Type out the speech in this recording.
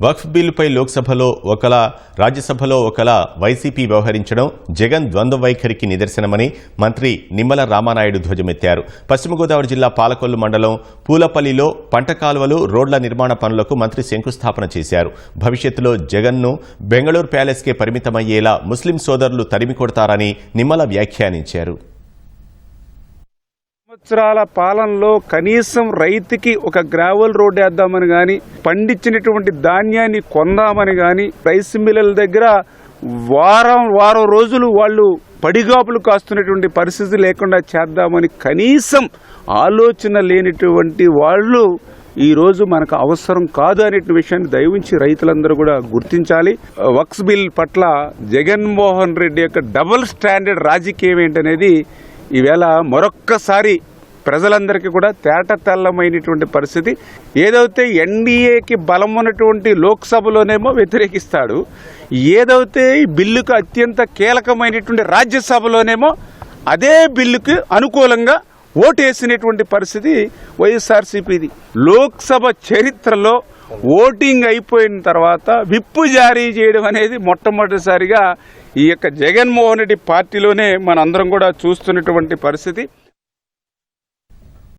వక్ఫ్ బిల్లుపై లోక్సభలో ఒకలా రాజ్యసభలో ఒకలా వైసీపీ వ్యవహరించడం జగన్ ద్వంద్వ వైఖరికి నిదర్శనమని మంత్రి నిమ్మల రామానాయుడు ధ్వజమెత్తారు. పశ్చిమ గోదావరి జిల్లా పాలకొల్లు మండలం పూలపల్లిలో పంట కాలువలు రోడ్ల నిర్మాణ పనులకు మంత్రి శంకుస్థాపన చేశారు. భవిష్యత్తులో జగన్ను బెంగళూరు ప్యాలెస్కే పరిమితమయ్యేలా ముస్లిం సోదరులు తరిమి కొడతారని నిమ్మల వ్యాఖ్యానించారు. సంవత్సరాల పాలనలో కనీసం రైతుకి ఒక గ్రావెల్ రోడ్ వేద్దామని కానీ పండించినటువంటి ధాన్యాన్ని కొందామని కానీ రైస్ మిల్లుల దగ్గర వారం వారం రోజులు వాళ్ళు పడిగాపులు కాస్తున్నటువంటి పరిస్థితి లేకుండా చేద్దామని కనీసం ఆలోచన లేనిటువంటి వాళ్ళు ఈరోజు మనకు అవసరం కాదు అనే విషయాన్ని దయవించి రైతులందరూ కూడా గుర్తించాలి. వక్స్ బిల్ పట్ల జగన్మోహన్ రెడ్డి యొక్క డబుల్ స్టాండర్డ్ రాజకీయం ఏంటనేది ఈవేళ మరొక్కసారి ప్రజలందరికీ కూడా తేట తెల్లమైనటువంటి పరిస్థితి. ఏదైతే ఎన్డీఏకి బలం ఉన్నటువంటి లోక్సభలోనేమో వ్యతిరేకిస్తాడు ఏదైతే ఈ బిల్లుకు అత్యంత కీలకమైనటువంటి రాజ్యసభలోనేమో అదే బిల్లుకు అనుకూలంగా ఓటేసినటువంటి పరిస్థితి వైఎస్ఆర్సీపీది. లోక్సభ చరిత్రలో ఓటింగ్ అయిపోయిన తర్వాత విప్పు జారీ చేయడం అనేది మొట్టమొదటిసారిగా ఈ యొక్క జగన్మోహన్ రెడ్డి పార్టీలోనే మనందరం కూడా చూస్తున్నటువంటి పరిస్థితి.